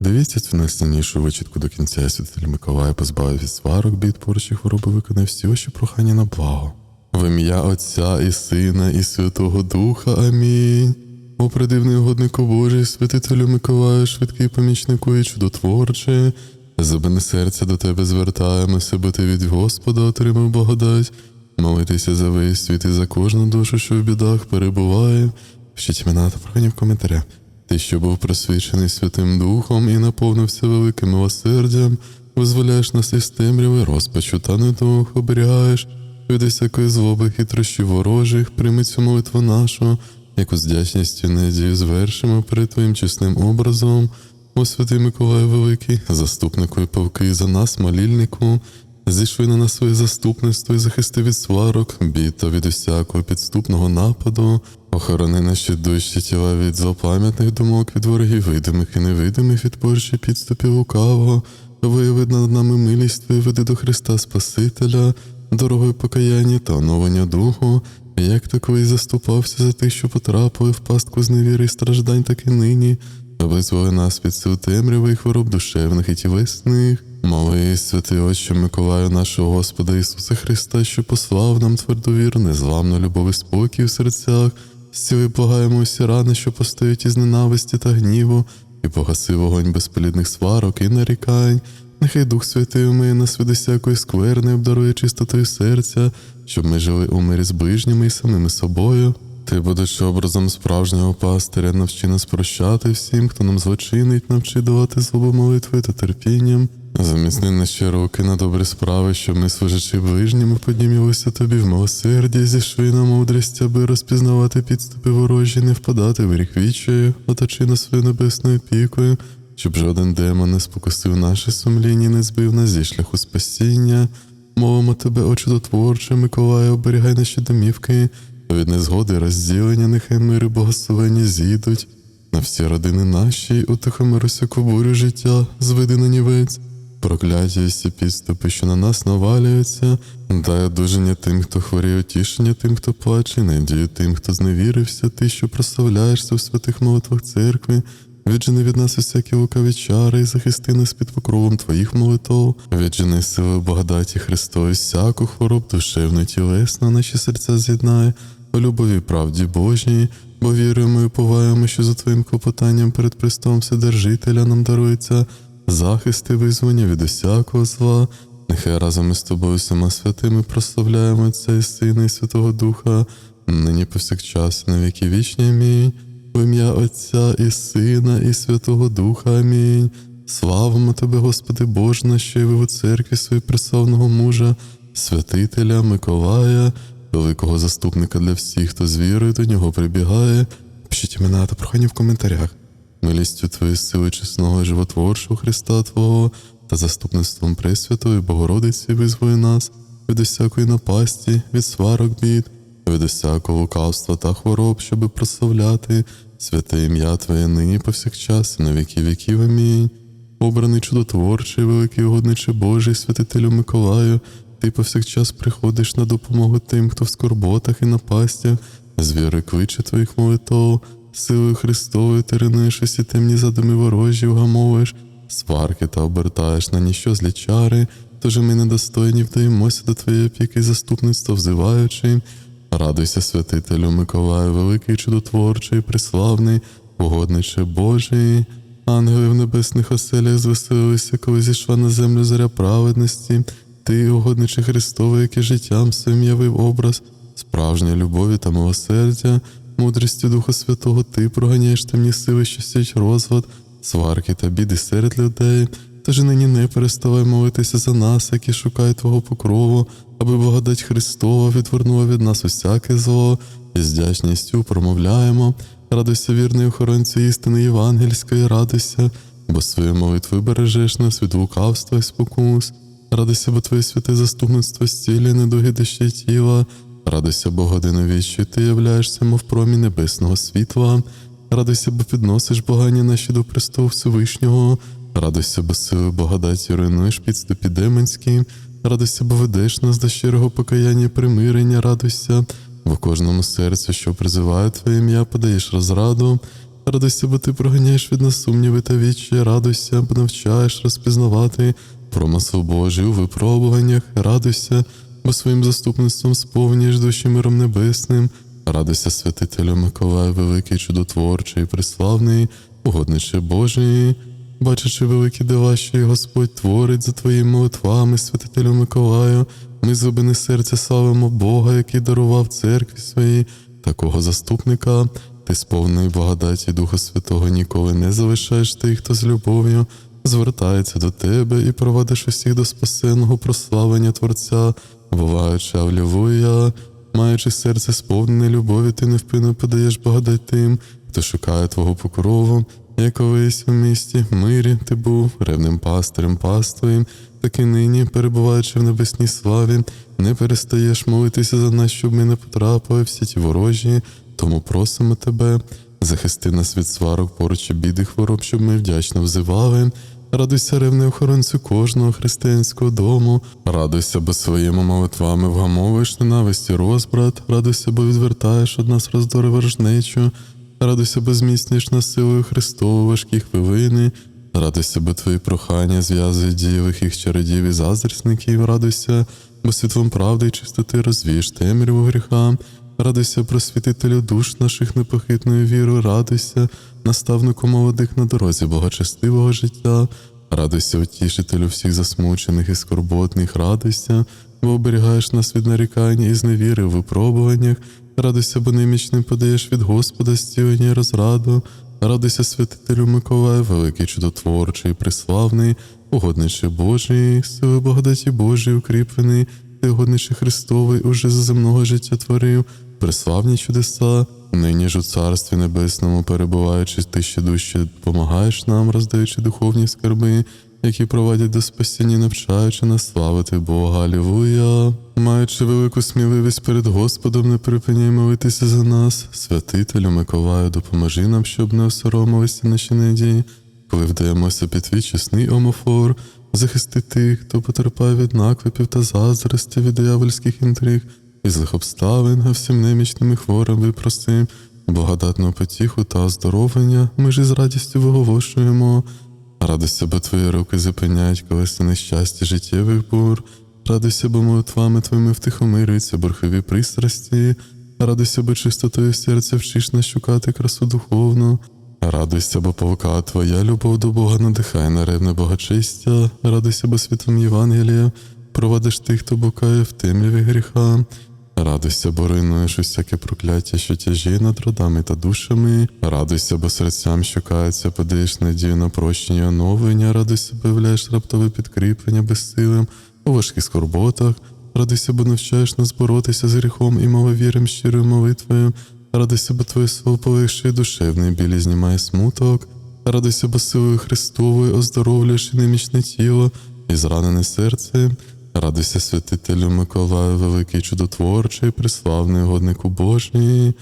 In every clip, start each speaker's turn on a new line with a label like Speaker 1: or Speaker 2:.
Speaker 1: Дивіться цю найсильнішу вичітку до кінця святитель Миколай позбавив від сварок, бід, поручі хвороби виконав всі ваші прохання на благо. В ім'я Отця і Сина, і Святого Духа. Амінь. О, придивний угоднику Божий, святителю Миколаю, швидкий помічнику і чудотворче, Забине серця до тебе звертаємося, бо ти від Господа отримав благодать. Молитися за весь світ і за кожну душу, що в бідах перебуває. Вчіть мене та прохання в коментарях. Ти, що був просвічений Святим Духом і наповнився великим милосердям, визволяєш нас із темряви, розпачу та недух, оберігаєш від усякої злоби хитрощів ворожих, прийми цю молитву нашу, яку з вдячністю і надію звершимо перед Твоїм чесним образом. О святий Миколай Великий, заступнику і павки за нас, молільнику, зійшли на нас своє заступництво і захисти від сварок, бід та від усякого підступного нападу, охорони наші душі тіла від злопам'ятних думок, від ворогів видимих і невидимих, від порчі підступів лукавого, вияви над нами милість Твою, веди до Христа Спасителя, дорогою покаяння та оновлення духу, як так ви заступався за тих, що потрапили в пастку з невіри і страждань, так і нині. Визволи нас від сил темряви і хвороб душевних і тілесних. Молись, святий Отче Миколаю, нашого Господа Ісуса Христа, що послав нам тверду віру, незламну любов і спокій в серцях. Зціли благаємо усі рани, що постають із ненависті та гніву, і погаси вогонь безплідних сварок і нарікань. Нехай Дух Святий умиє нас від усякої скверни, обдарує чистотою серця, щоб ми жили у мирі з ближніми і самими собою. Ти, будучи образом справжнього пастиря, навчи нас прощати всім, хто нам злочинить, навчи давати злобу молитви та терпінням. Заміцни наші руки на добрі справи, щоб ми, служачи ближніми, поднімалися тобі в милосерді, зійшли на мудрість, аби розпізнавати підступи ворожі, не впадати в гріх вічаю, оточи нас своєю небесною опікою, щоб жоден демон не спокусив наше сумління, не збив нас зі шляху спасіння. Мовимо тебе, о чудотворче, Миколаю, оберігай наші домівки. Від незгоди розділення, нехай мир і благословення зійдуть на всі родини наші, й утихомир бурю життя, зведи на нівець, прокляття і всі підступи, що на нас навалюються, дай одужання тим, хто хворіє, утішення тим, хто плаче, надію тим, хто зневірився, ти, що прославляєшся в святих молитвах церкви. Віджени від нас усякі лукаві чари і захисти нас під покровом Твоїх молитов, віджени сили благодаті Христові, всяку хвороб душевну, тілесну, наші серця з'єднає, у любові правді Божій, бо віруємо і поваємо, що за Твоїм клопотанням перед Христом Вседержителя нам дарується захист і визвання від усякого зла. Нехай разом із тобою всіма святими прославляємо Отця і Сина і Святого Духа, нині повсякчас, на віки вічні. Амінь. В ім'я Отця і Сина, і Святого Духа. Амінь. Славимо Тебе, Господи Боже, наш, що явив у церкві свої приславного мужа, святителя Миколая, великого заступника для всіх, хто з вірою до нього прибігає. Пишіть імена та прохання в коментарях. Милістю Твоєї сили чесного і животворчого Христа Твого та заступництвом Пресвятої Богородиці визволи нас від усякої напасті, від сварок бід, від усякого лукавства та хвороб, щоби прославляти святе ім'я Твоє нині повсякчас, і на віки віків. Амінь. Обраний чудотворчий, великий угодниче Божий, святителю Миколаю, ти повсякчас приходиш на допомогу тим, хто в скорботах і напастях, з кличе твоїх молитов, силою Христовою ти ринуєш усі темні задуми ворожі, вгамовуєш, сварки та обертаєш на ніщо злі чари, тож ми недостойні вдаємося до твоєї опіки заступництва взиваючи. Радуйся, святителю Миколаю, великий чудотворчий, приславний, угодниче Божий. Ангели в небесних оселях звеселилися, коли зійшла на землю заря праведності. Ти, угодниче Христове, яке життям своїм явив образ справжньої любові та милосердя, мудрістю Духа Святого, ти проганяєш темні сили, що сять розвод, сварки та біди серед людей. Тож нині не переставай молитися за нас, які шукають Твого покрову, аби благодать Христова відвернула від нас усяке зло, і з вдячністю промовляємо. Радуйся, вірний охоронцю істини євангельської, радуйся, бо своєю молитвою бережеш нас від лукавства і спокус. Радуйся, бо Твоє святе заступництво зцілює недуги душі тіла. Радуйся, бо годину віщу ти являєшся, мов промінь небесного світла. Радуйся, бо підносиш богання наші до престолу Всевишнього. Радуйся, бо силою благодаті руйнуєш підступі демонські. Радуйся, бо ведеш нас до щирого покаяння примирення, радуйся, бо кожному серцю, що призиває Твоє ім'я, подаєш розраду. Радуйся, бо ти проганяєш від нас сумніви та вічі, радуйся, бо навчаєш розпізнавати промисел Божий у випробуваннях, радуйся, бо своїм заступництвом сповнюєш душі миром небесним. Радуйся, святителю Миколай, великий, чудотворчий, приславний, угодниче Божий. Бачачи великі дива, що й Господь творить за твоїми молитвами, святителю Миколаю, ми з глибини серця славимо Бога, який дарував церкві своїй, такого заступника. Ти сповнений благодаті Духа Святого ніколи не залишаєш тих, хто з любов'ю звертається до тебе і провадиш усіх до спасенного прославлення Творця, волаючи Аллилуйя. Маючи серце сповнене любові, ти невпинно подаєш благодать тим, хто шукає твого покрову. Як колись у місті мирі ти був ревним пастирем паствоїм, так і нині, перебуваючи в небесній славі, не перестаєш молитися за нас, щоб ми не потрапили всі ті ворожі, тому просимо тебе, захисти нас від сварок, поруч і біди хвороб, щоб ми вдячно взивали. Радуйся, ревне охоронцю кожного християнського дому, радуйся, бо своїми молитвами вгамовуєш ненависті розбрат, радуйся, бо відвертаєш від нас роздори ворожнечу, радуйся, бо зміцнюєш нас силою Христову важкі хвилини, радуйся, бо твої прохання зв'язують дії лихих чародів і заздрісників, радуйся, бо світлом правди і чистоти розвієш темряву гріха. Радуйся, просвітителю душ наших непохитною вірою, радуйся, наставнику молодих на дорозі богочестивого життя, радуйся, утішителю всіх засмучених і скорботних, радуйся, бо оберігаєш нас від нарікання і зневіри в випробуваннях, радуйся, бо немічним подаєш від Господа зцілення і розраду, радуйся, святителю Миколаю, великий чудотворчий, приславний, угодничий Божий, сили благодаті Божій укріплений, ти угодничий Христовий уже за земного життя творив, приславні чудеса, нині ж у Царстві Небесному перебуваючи, ти ще дужче допомагаєш нам, роздаючи духовні скарби, які провадять до спасіння, навчаючи нас славити Бога. Алілуя! Маючи велику сміливість перед Господом, не припиняй молитися за нас, святителю Миколаю, допоможи нам, щоб не осоромилися наші надії, коли вдаємося під твій чесний омофор, захисти тих, хто потерпає від наклепів та заздрості від диявольських інтриг і злих обставин, а всім немічним і хворим випроси, благодатну потіху та оздоровлення, ми ж із радістю виголошуємо. Радуйся, бо твої руки зупиняють колеса нещастя життєвих бур, радуйся, бо молитвами твоїми втихомирюються бурхові пристрасті, радуйся, бо чистотою серця вчиш нас шукати красу духовну. Радуйся, бо полка твоя любов до Бога надихає на ревне богочистя, радуйся, бо світом Євангелія провадиш тих, хто букає в темряві гріха. Радуйся, бо руйнуєш усяке прокляття, що тяжіє над родами та душами. Радуйся, бо серцям, що каються, подаєш надію на прощення оновлення. Радуйся, бо являєш раптове підкріплення безсилим у важких скорботах. Радуйся, бо навчаєш нас боротися з гріхом і маловірим щирою молитвою. Радуйся, бо твоє слово полегшує душевний біль і знімає смуток. Радуйся, бо силою Христовою оздоровлюєш і немічне тіло, і зранене серце. Радуйся, святителю Миколаю, великий чудотворчий, приславний годнику Божий.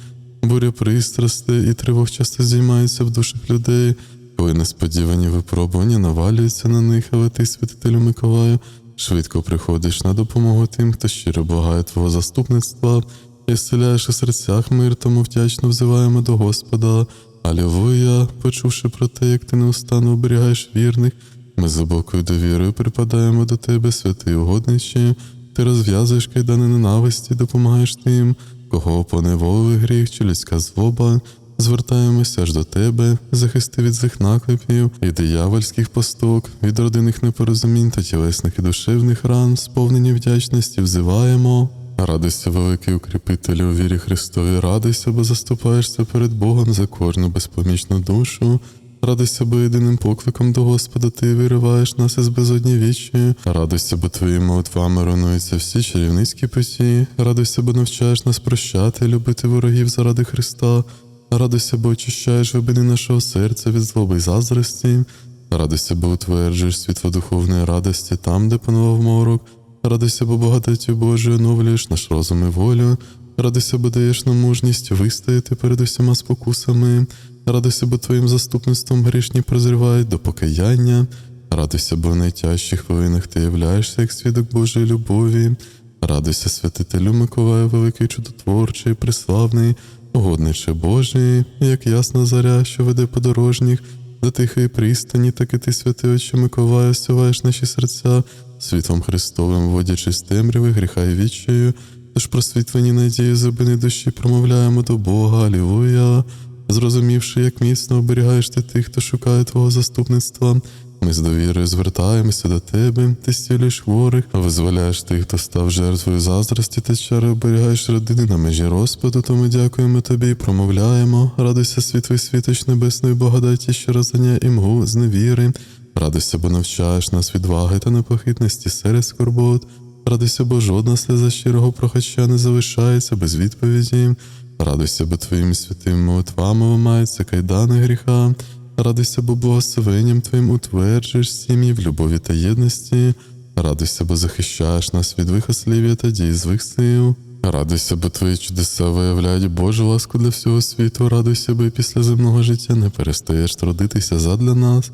Speaker 1: Буря пристрастей і тривог часто здіймаються в душах людей, коли несподівані випробування навалюються на них, але ти, святителю Миколаю, швидко приходиш на допомогу тим, хто щиро благає Твого заступництва і вселяєш у серцях мир, тому вдячно взиваємо до Господа. Алілуя, почувши про те, як ти неустанно оберігаєш вірних. Ми з глибокою довірою припадаємо до тебе, святий угодничі, ти розв'язуєш кайдани ненависті, допомагаєш тим, кого поневолили гріх чи людська злоба. Звертаємося ж до тебе, захисти від злих наклепів і диявольських посток, від родинних непорозумінь та тілесних і душевних ран, сповнені вдячності, взиваємо. Радуйся, великий укріпителю у вірі Христові, радуйся, бо заступаєшся перед Богом за кожну безпомічну душу. Радуйся, бо єдиним покликом до Господа ти вириваєш нас із безодні вічі. Радуйся, бо твоїми молитвами руйнуються всі чарівницькі путі. Радуйся, бо навчаєш нас прощати, любити ворогів заради Христа. Радуйся, бо очищаєш глибини нашого серця від злоби й заздрості. Радуйся, бо утверджуєш світло духовної радості там, де панував морок. Радуйся, бо благодаттю Божою оновлюєш наш розум і волю. Радуйся, бо даєш нам мужність вистояти перед усіма спокусами. Радуйся, бо твоїм заступництвом грішні прозрівають до покаяння. Радуйся, бо в найтяжчих хвилинах ти являєшся як свідок Божої любові. Радуйся, святителю Миколаю, великий чудотворчий, приславний. Угодниче Божий, як ясна заря, що веде подорожніх, до тихої пристані, так і ти, святий Отче Миколаю, суваєш наші серця світлом Христовим, вводячи з темряви, гріха і відчаю, тож просвітлені надії зубини душі промовляємо до Бога, Алілуя. Зрозумівши, як міцно оберігаєш ти тих, хто шукає Твого заступництва, ми з довірою звертаємося до Тебе, ти стілюєш хворих, визволяєш тих, хто став жертвою заздрості та чари, оберігаєш родини на межі розпаду, то ми дякуємо Тобі і промовляємо. Радуйся, світлий світоч небесної благодаті, що розганяє імгу невіри. Радуйся, бо навчаєш нас відваги та непохитності серед скорбот. Радуйся, бо жодна сльоза щирого прохача не залишається без відповіді. Радуйся, бо твоїми святими молитвами ламаються кайдани гріха. Радуйся, бо благословенням Твоїм утверджуєш сім'ї в любові та єдності. Радуйся, бо захищаєш нас від вихослів'я та дій злих сил. Радуйся, бо твої чудеса виявляють Божу ласку для всього світу. Радуйся, бо після земного життя не перестаєш трудитися задля нас.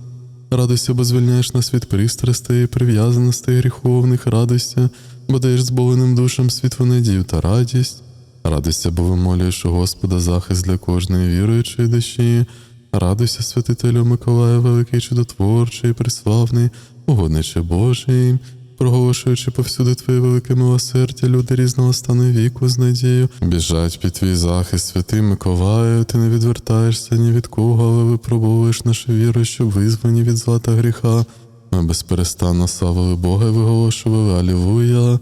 Speaker 1: Радуйся, бо звільняєш нас від пристрастей, прив'язаностей гріховних, радуйся, бо даєш зболеним душам світлу надію та радість. Радуйся, бо вимолюєш у Господа захист для кожної віруючої душі. Радуйся, святителю Миколая, великий чудотворчий, приславний, угодниче Божий, проголошуючи повсюди Твоє велике милосердя, люди різного стану віку з надією, біжать під твій захист, святий Миколаю, ти не відвертаєшся ні від кого, але випробовуєш нашу віру, щоб визвані від зла та гріха. Ми безперестанно славили Бога і виголошували Алілуя.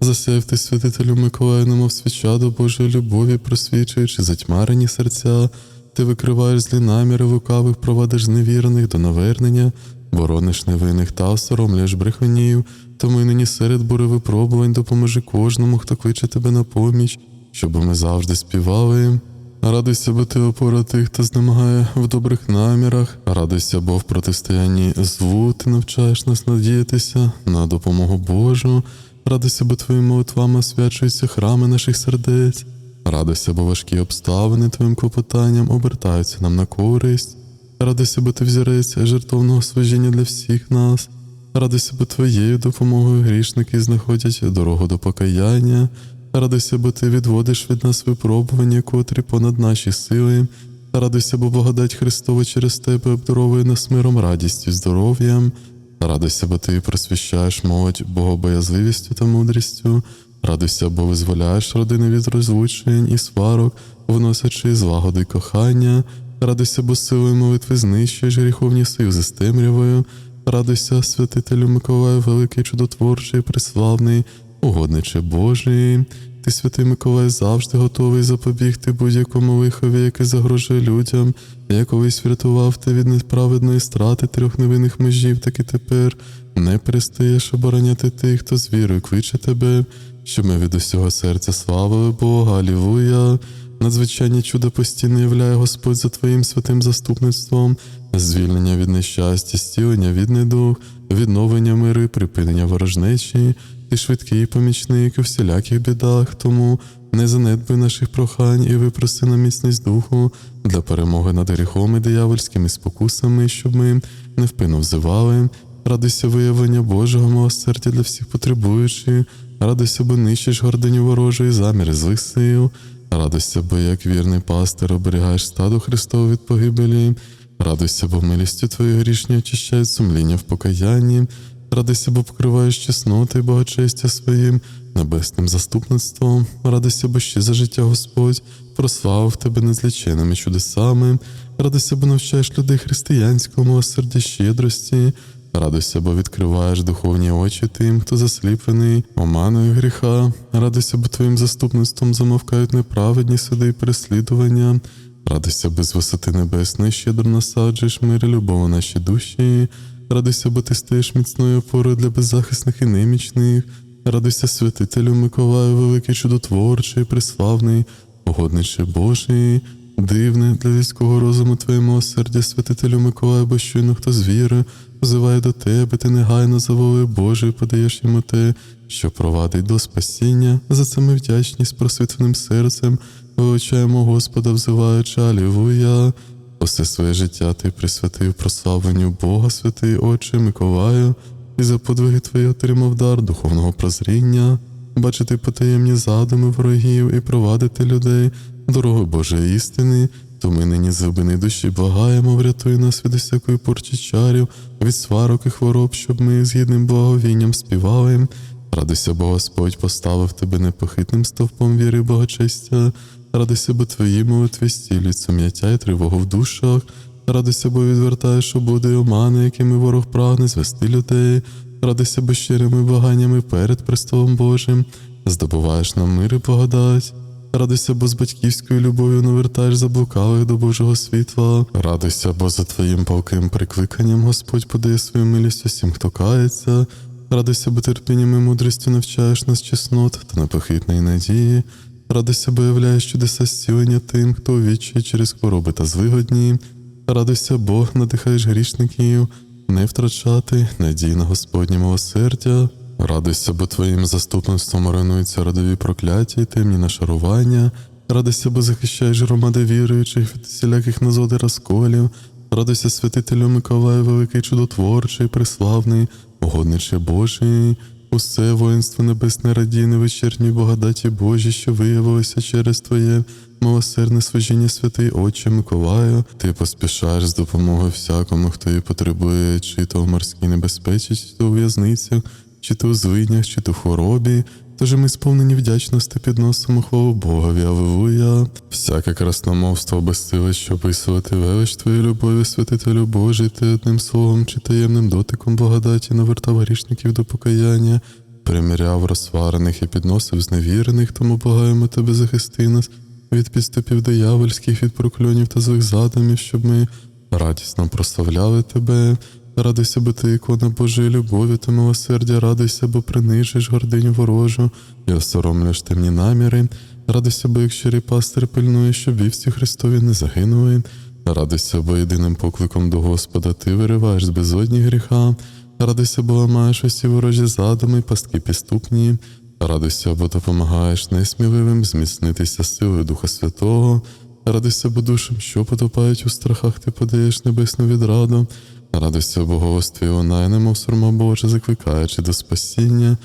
Speaker 1: Засяяв ти святителю Миколаю, немов свіча до Божої любові, просвічуючи затьмарені серця. Ти викриваєш злі наміри лукавих, провадиш зневірених до навернення, борониш невинних та осоромлюєш брехунів, тому й нині серед бури випробувань допоможи кожному, хто кличе тебе на поміч, щоб ми завжди співали. Радуйся, бо ти опора тих, хто знемагає в добрих намірах. Радуйся, бо в протистоянні злу ти навчаєш нас надіятися на допомогу Божу. Радуйся, бо твоїми молитвами освячуються храми наших сердець. Радуйся, бо важкі обставини твоїм клопотанням обертаються нам на користь. Радуйся, бо ти взірець жертовного служіння для всіх нас. Радуйся, бо твоєю допомогою грішники знаходять дорогу до покаяння. Радуйся, бо ти відводиш від нас випробування, котрі понад наші сили. Радуйся, бо благодать Христова через тебе обдаровує нас миром, радістю, здоров'ям. Радуйся, бо ти просвіщаєш молодь богобоязливістю та мудрістю. Радуйся, бо визволяєш родини від розлучень і сварок, вносячи злагоди кохання. Радуйся, бо силою молитви знищуєш гріховні союзи з темрявою. Радуйся, святителю Миколаю, великий чудотворчий, приславний, угодниче Божий. Ти, святий Миколай, завжди готовий запобігти будь-якому лихові, яке загрожує людям. Я колись врятував ти від неправедної страти трьох невинних межів, так і тепер не перестаєш обороняти тих, хто з вірою кличе тебе, щоб ми від усього серця славили Бога, Алілуя. Надзвичайні чудо постійно являє Господь за Твоїм святим заступництвом, звільнення від нещастя, стілення від недуг, відновлення миру, припинення ворожнечі, ти швидкий помічник у всіляких бідах, тому не занедбуй наших прохань і випроси на міцність духу для перемоги над гріхом і диявольськими спокусами, щоб ми невпинно взивали. Радуйся виявлення Божого милосердя для всіх потребуючих, радуйся, бо нищиш гординю ворожої заміри злих сил. Радуйся, бо як вірний пастир оберігаєш стадо Христове від погибелі. Радуйся, бо милістю твоєї грішні очищають сумління в покаянні. Радуйся, бо покриваєш чесноти і благочестя своїм небесним заступництвом. Радуйся, бо ще за життя Господь прославив тебе незліченими чудесами. Радуйся, бо навчаєш людей християнського милосердя щедрості. Радуйся, бо відкриваєш духовні очі тим, хто засліплений оманою гріха. Радуйся, бо твоїм заступництвом замовкають неправедні суди і переслідування. Радуйся, бо з висоти небесної щедро насаджуєш мир і любов у наші душі. Радуйся, бо ти стаєш міцною опорою для беззахисних і немічних. Радуйся, святителю Миколаю, великий чудотворчий, приславний, угодниче Божий. Дивне для людського розуму твоє милосердя, святителю Миколаю, бо щойно хто з віри взиває до тебе, ти негайно за волею Божою подаєш йому те, що провадить до спасіння. За це ми вдячні з просвітленим серцем, вилучаємо Господа, взиваючи Алілуя. Усе своє життя ти присвятив прославленню Бога, святий Отче Миколаю, і за подвиги твої отримав дар духовного прозріння, бачити потаємні задуми ворогів і провадити людей дорогою Божої істини, то ми нині з глибини душі благаємо, врятуй нас від усякої порчі чарів, від сварок і хвороб, щоб ми з гідним благовінням співали. Радуйся, бо Господь поставив тебе непохитним стовпом віри і благочестя. Радуйся, бо твої молитви стілюють сум'яття і тривогу в душах. Радуйся, бо відвертаєш обуди омани, якими ворог прагне звести людей. Радуйся, бо щирими благаннями перед престолом Божим. Здобуваєш нам мир і благодать. Радуйся, бо з батьківською любов'ю навертаєш заблукалих до Божого світла. Радуйся, бо за твоїм палким прикликанням Господь подає свою милість усім, хто кається. Радуйся, бо терпінням і мудрістю навчаєш нас чеснот та непохитної надії. Радуйся, бо являєш чудеса зцілення тим, хто відчає через хвороби та звигодні. Радуйся, Бог, надихаєш грішників, не втрачати надії на Господнє милосердя. Радуйся, бо твоїм заступництвом руйнуються родові прокляття і темні нашарування. Радуйся, бо захищаєш громади віруючих від всіляких назод розколів. Радуйся, святителю Миколаю, великий чудотворчий, преславний, угодниче Божий. Усе воїнство небесне радіє невечірній благодаті Божій, що виявилося через Твоє милосердне служіння святий Отче Миколаю. Ти поспішаєш з допомогою всякому, хто її потребує, чи то в морській небезпеці, чи то у в'язницях, чи то у звинях, чи то в хворобі. Тож ми сповнені вдячності підносимо хвалу Богові, Аллилуйя. Всяке красномовство безсиле, щоб висловити велич Твоєї любові, святителю Божий, ти одним словом чи таємним дотиком благодаті навертав грішників до покаяння, приміряв розсварених і підносив зневірених, тому благаємо тебе захисти нас від підступів диявольських, від прокльонів та злих задумів, щоб ми радісно прославляли тебе. Радуйся, бо ти ікона Божої любові та милосердя, радуйся, бо принижиш гординю ворожу і осоромлюєш темні наміри. Радуйся, бо як щирий пастир пильнує, щоб вівці Христові не загинули. Радуйся, бо єдиним покликом до Господа ти вириваєш з безодні гріха. Радуйся, бо ламаєш усі ворожі задуми, пастки підступні. Радуйся, бо допомагаєш несміливим зміцнитися силою Духа Святого. Радуйся, бо душам, що потопають у страхах, ти подаєш небесну відраду. Радуйся, бо голос твій немов сурма Божа, закликаючи до спасіння.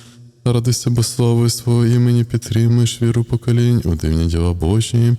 Speaker 1: Радуйся, бо славою свого імені підтримуєш віру поколінь у дивні діла Божі.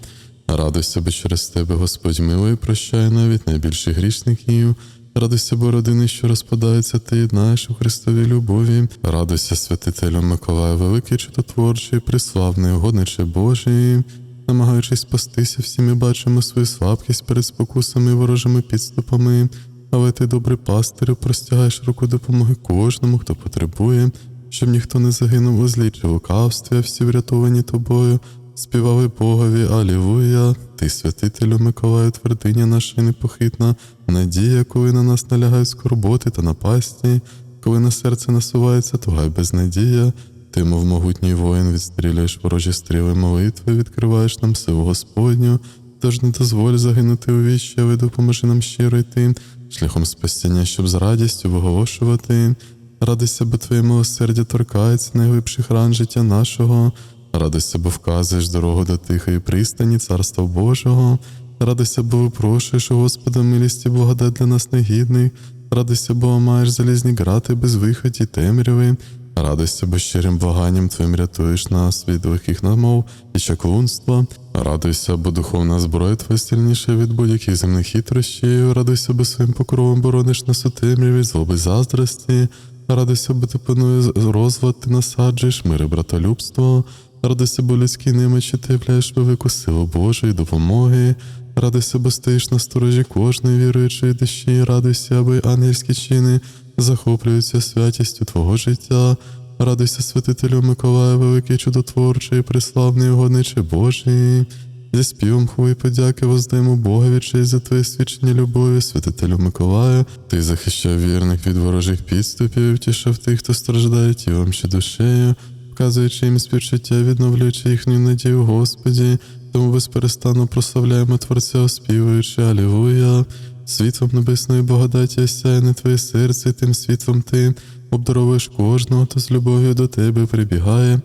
Speaker 1: Радуйся, бо через тебе Господь милий прощає навіть найбільших грішників. Радуйся, бо родини, що розпадаються, ти єднаєш у Христовій любові. Радуйся, святителю Миколаю, великий чудотворчий, приславний, угодниче Божий. Намагаючись спастися, всі ми бачимо свою слабкість перед спокусами і ворожими підступами. Але ти, добрий пастирю, простягаєш руку допомоги кожному, хто потребує, щоб ніхто не загинув у злі чи лукавстві, а всі врятовані тобою. Співали Богові, Алілуя, ти, святителю Миколаю, твердиня наша непохитна, надія, коли на нас налягають скорботи та напасті, коли на серце насувається туга й безнадія, ти, мов могутній воїн, відстрілюєш ворожі стріли молитви, відкриваєш нам силу Господню, тож не дозволь загинути у але допоможи нам щиро йти, шляхом спасіння, щоб з радістю виголошувати. Радуйся, бо твоє милосердя торкається найглибших ран життя нашого. Радуйся, бо вказуєш дорогу до тихої пристані, царства Божого. Радуйся, бо випрошуєш у Господа милість і благодать для нас негідних. Радуйся, бо маєш залізні грати без виході темряви. Радуйся, бо щирим благанням Твоїм рятуєш нас від лихих намов і чаклунства. Радуйся, бо духовна зброя Твоя сильніша від будь-яких земних хитрощів. Радуйся, бо своїм покровом борониш нас у темряві, злоби заздрості. Радуйся, бо ти панує розвод, ти насаджуєш мир і братолюбство. Радуйся, бо людській немочі ти являєш велику силу Божої допомоги. Радуйся, бо стоїш на сторожі кожної віруючої душі. Радуйся, аби ангельські чини захоплюються святістю Твого життя. Радуйся, святителю Миколаю, великий чудотворчий, приславний угодниче Божий. Зі співом хвої подяки воздаємо Богові честь за твоє свідчення любові, святителю Миколаю. Ти захищав вірних від ворожих підступів, втішав тих, хто страждає тілом чи душею, вказуючи їм співчуття, відновлюючи їхню надію, Господі. Тому безперестанно прославляємо Творця, оспівуючи Алілуя. Світлом небесної благодаті осяяне твоє серце, тим світлом ти обдаровуєш кожного, хто з любов'ю до тебе прибігає.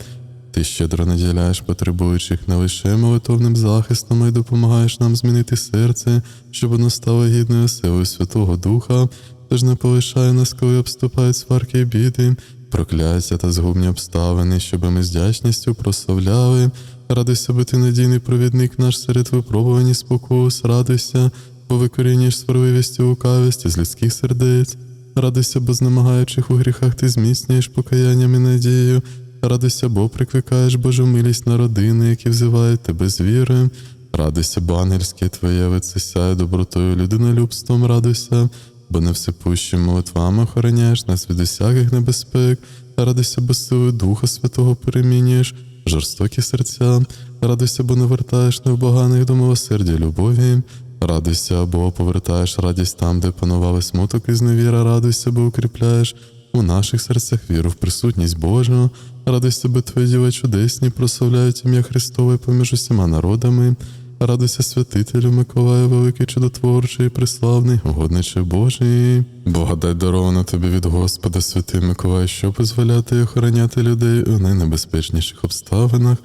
Speaker 1: Ти щедро наділяєш потребуючих не лише молитовним захистом, й допомагаєш нам змінити серце, щоб воно стало гідною силою Святого Духа, тож не полишай нас, коли обступають сварки і біди. прокляття та згубні обставини, щоби ми з вдячністю прославляли. Радуйся, бо ти надійний провідник наш серед випробувань і спокус, радуйся, бо викорінюєш сварливість і лукавість з людських сердець. Радуйся, бо знемагаючих у гріхах ти зміцнюєш покаянням і надією. Радуйся, бо прикликаєш Божу милість на родини, які взивають тебе з вірою. Радуйся, бо ангельське твоє лице сяє добротою, людинолюбством радуйся, бо невсипущим молитвами охороняєш нас від усяких небезпек. Радуйся, бо силою Духа Святого перемінюєш жорстокі серця. Радуйся, бо навертаєш невбаганих до милосердя любові. Радуйся, бо повертаєш радість там, де панували смуток і зневіра. Радуйся, бо укріпляєш у наших серцях віру в присутність Божу. Радуйся, бо твої діла чудесні прославляють ім'я Христове поміж усіма народами. Радуйся, святителю Миколаю, великий чудотворчий, приславний, угодниче Божий. Благодать дарована тобі від Господа, святий Миколай, що дозволяти і охороняти людей у найнебезпечніших обставинах.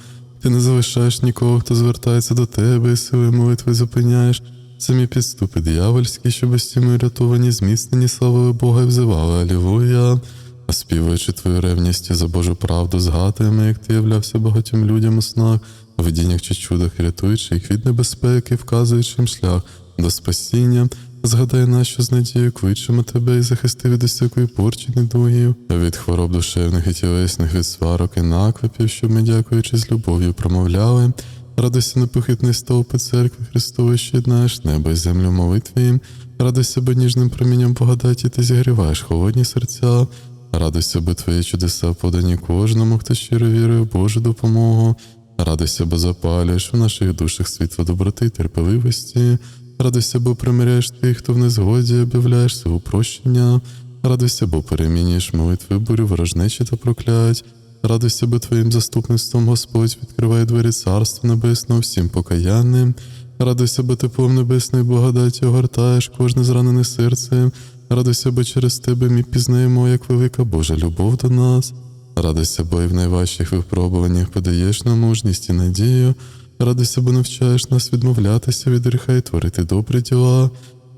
Speaker 1: Ти не залишаєш нікого, хто звертається до тебе, і сили молитви зупиняєш. Самі підступи диявольські, що безтіми рятовані, зміцнені славили Бога взивали Алілуя. А співаючи твою ревність за Божу правду, згадуємо, як ти являвся багатьом людям у снах, у видіннях чи чудах, рятуючи їх від небезпеки, вказуючи їм шлях до спасіння. Згадай що з надією кличемо тебе і захисти від усякої порчі недугів, від хвороб душевних і тілесних, від сварок і наклепів, щоб ми, дякуючи з любов'ю, промовляли. Радуйся непохитний стовпи церкви Христової, що єднаєш небо і землю в молитві. Радуйся, бо ніжним промінням благодаті ти зігріваєш холодні серця. Радуйся, бо твої чудеса подані кожному, хто щиро вірує в Божу допомогу. Радуйся, бо запалюєш у наших душах світло доброти й терпеливості. Радуйся, бо примиряєш тих, хто в незгоді, об'являєш свого прощення. Радуйся, бо перемінюєш молитви бурю ворожнечі та проклять. Радуйся, бо твоїм заступництвом Господь відкриває двері Царства Небесного всім покаянним. Радуйся, бо теплом небесної благодаті огортаєш кожне зранене серце. Радуйся, бо через тебе ми пізнаємо, як велика Божа любов до нас. Радуйся, бо і в найважчих випробуваннях подаєш нам мужність і надію. Радуйся, бо навчаєш нас відмовлятися від гріха і творити добрі діла.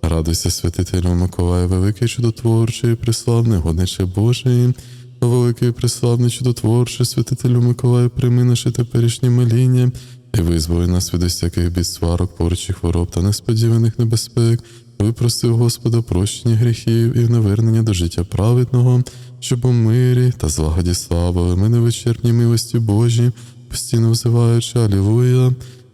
Speaker 1: Радуйся, святителю Миколай, великий чудотворчий, приславний, годниче Божий. Великий приславний чудотворчий, святителю Миколай, прийми наше теперішнє моління і визволи нас від усяких бід, сварок, порчих хвороб та несподіваних небезпек. Випросив Господа прощення гріхів і навернення до життя праведного, щоб у мирі та злагоді славили ми невичерпній милості Божій, постійно взиваючи Алілуя.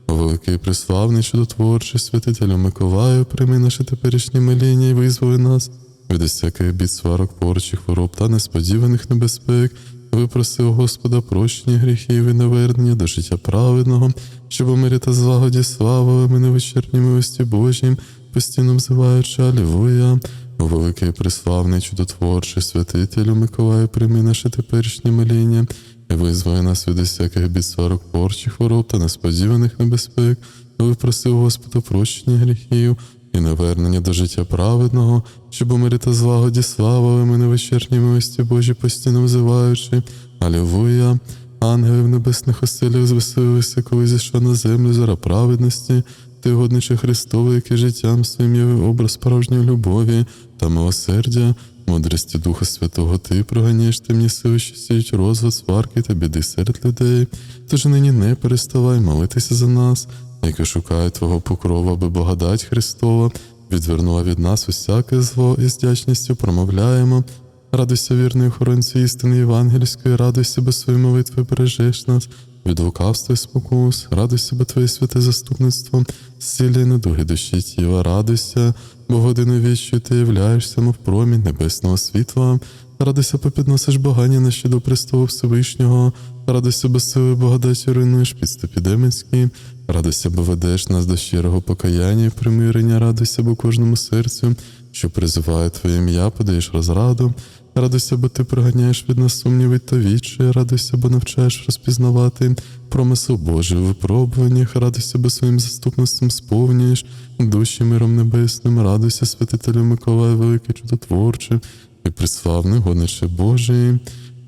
Speaker 1: Великий приславний чудотворчий святителю Миколаю, прийми наше теперішнє моління і визволи нас від усяких бід, сварок, порчих хвороб та несподіваних небезпек. Випросив Господа прощення гріхів і навернення до життя праведного, щоб у мирі та злагоді славили ми невичерпній милості Божій, постійно взиваючи Алілуя. О великий приславний чудотворчий святителю Миколаю, прийми наше теперішнє моління і визволи нас від усяких бід, сварок, порчих хвороб та несподіваних небезпек. Випросив Господа прощення гріхів і навернення до життя праведного, щоб у мирі та злагоді славили ми невичерпній милості Божі, постійно взиваючи. Алілуя. Ангелів небесних оселів звеселилися, коли зійшла на землю зара праведності, ти годниче Христове, який життям своїм явив образ справжньої любові та милосердя, мудрості Духа Святого, ти проганяєш темні сили, що сіють розвод, сварки та біди серед людей. Тож нині не переставай молитися за нас, які шукають Твого покрова, аби благодать Христова відвернула від нас усяке зло і з вдячністю промовляємо. Радуйся, вірний охоронці істини євангельської, радуйся, бо свої молитви бережеш нас від лукавства і спокус, радуйся, бо Твоє святе заступництво, зцілює недуги душі тіла, радуйся, бо годину віччю ти являєшся, мов промінь небесного світла. Радуйся, бо підносиш багання на щодо престолу Всевишнього, радуйся, бо сили благодаті руйнуєш підступі демонські, радуйся, бо ведеш нас до щирого покаяння і примирення, радуйся, бо кожному серцю, що призиває Твоє ім'я, подаєш розраду. Радуйся, бо ти проганяєш від нас сумніви та вічі, радуйся, бо навчаєш розпізнавати промисел Божий у випробуваннях, радуйся, бо своїм заступництвом сповнюєш душі миром небесним, радуйся, святителю Миколай, великий чудотворчий і приславний годниче Божий.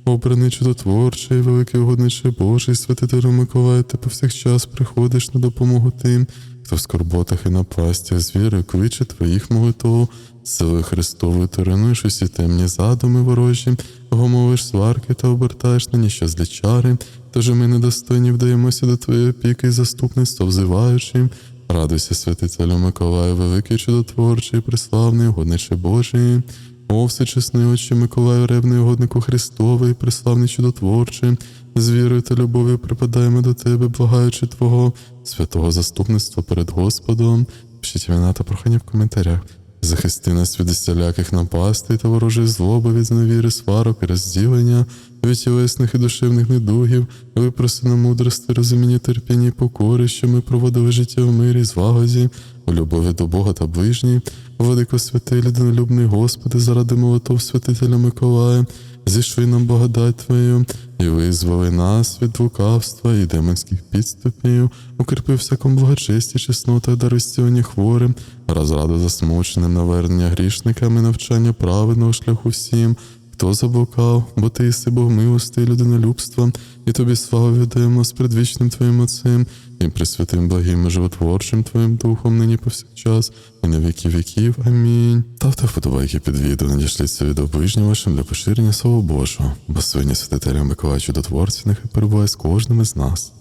Speaker 1: Обраний чудотворчий, великий угодниче Божий, святителю Миколай, ти повсякчас приходиш на допомогу тим, хто в скорботах і напастях з віри кличе твоїх молитов, сили Христової ти усі темні задуми ворожі, гомовиш сварки та обертаєш на ніщо злі чари, тож ми недостойні вдаємося до твоєї опіки і заступництва взиваючи. Радуйся, святителю Миколаю, великий чудотворчий, преславний, угодниче Божий. О, всечесний очі Миколаю, ревний угоднику Христовий, преславний чудотворчий, з вірою та любов'ю припадаємо до Тебе, благаючи Твого святого заступництва перед Господом. Пишіть імена та прохання в коментарях. Захисти нас від усіляких напастей та ворожої злоби, від зневіри, сварок і розділення, від тілесних і душевних недугів, випроси нам мудрости, розуміння, терпіння і покори, що ми проводили життя в мирі, звагозі, у любові до Бога та ближній, Владико святий, людинолюбний Господи, заради молитов святителя Миколая, зійшли нам благодать Твою, і визволи нас від лукавства і демонських підступів, укріпи всякому благочесті, чеснота, дари зцілення хворим, розраду засмученим, навернення грішниками, навчання праведного шляху всім, хто заблукав, бо ти єси Бог милости людинолюбства, і тобі славу віддаємо з предвічним Твоїм Отцем, і присвятим благим і животворчим Твоїм Духом, нині повсякчас, і на віки віків. Амінь. Ставте вподобайки під відео, надішліться від оближнім вашим для поширення Слова Божого, бо свині святителя Миколаю Чудотворці нехай перебуває з кожним із нас.